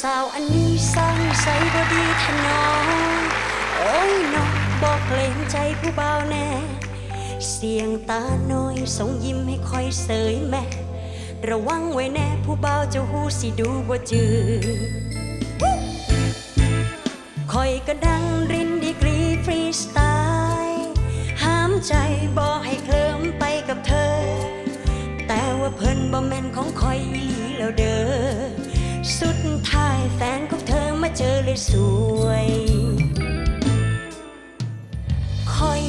สาวอันนี้สร้างใสบอดีทนอโอ้ยน้องบอกเกรงใจผู้บ่าวแน่ เสียงตาน้อยส่งยิ้มให้คอยเสยแม่ ระวังไว้แน่ผู้บ่าวเจะหูสิดูบ่จือคอยก็ดังรินดีกรีฟรีสไตล์ห้ามใจบอกให้เคลิ้มไปกับเธอ แต่ว่าเพิ่นบ่แม่นของคอยอีหลีแล้วเด้อ แฟนของเธอมาเจอเลยสวยคอย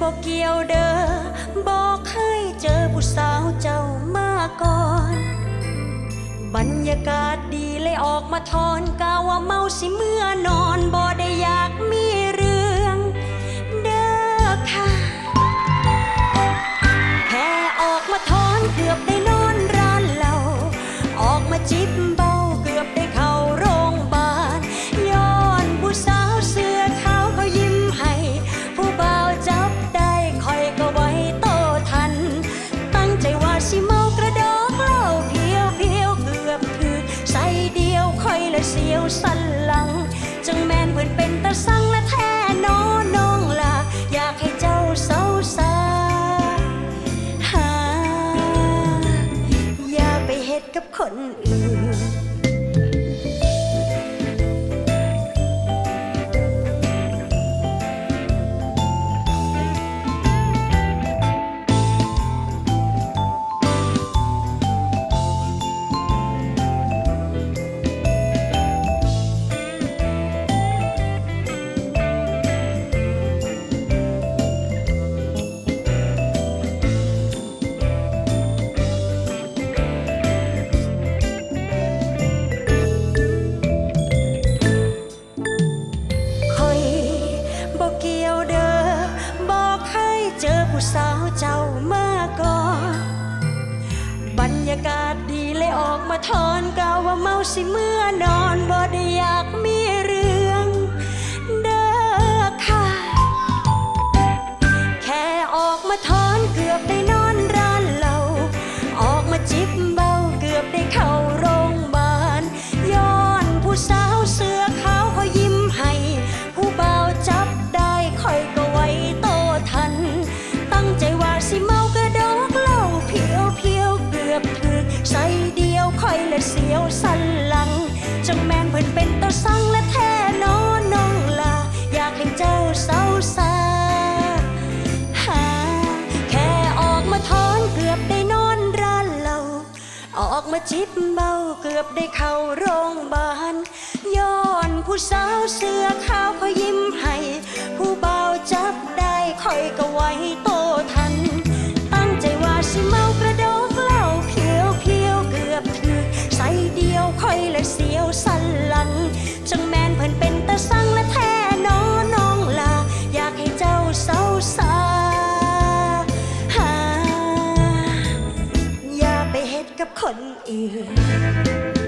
บอกเกี่ยวเด้อบอกให้เจอผู้สาวเจ้ามาก่อน บรรยากาศดีเลยออกมาทอนกาว่าเมาสิเมื่อนอนบ่ กับคนอื่น ผู้สาวเจ้ามาก่อนบรรยากาศดีเลยออกมาทอนกาวว่าเมาสิเมื่อนอนบ่ได้อยากมีเรื่องเด้อค่ะ แค่ออกมาทอนเกือบได้นอนร้านเหล้าออกมาจิบ ละเสียวสันหลังจังแมนเพิ่นเป็นตาสังและแท้นอน้องลาอยากให้เจ้าเศร้าสาหาแค่ออกมาทอนเกือบได้นอนร้านเหล้าออกมาจิบเบาเกือบได้เข้าโรงพยาบาลย้อนผู้สาวเสื้อขาวเขายิ้ม กับคนอื่น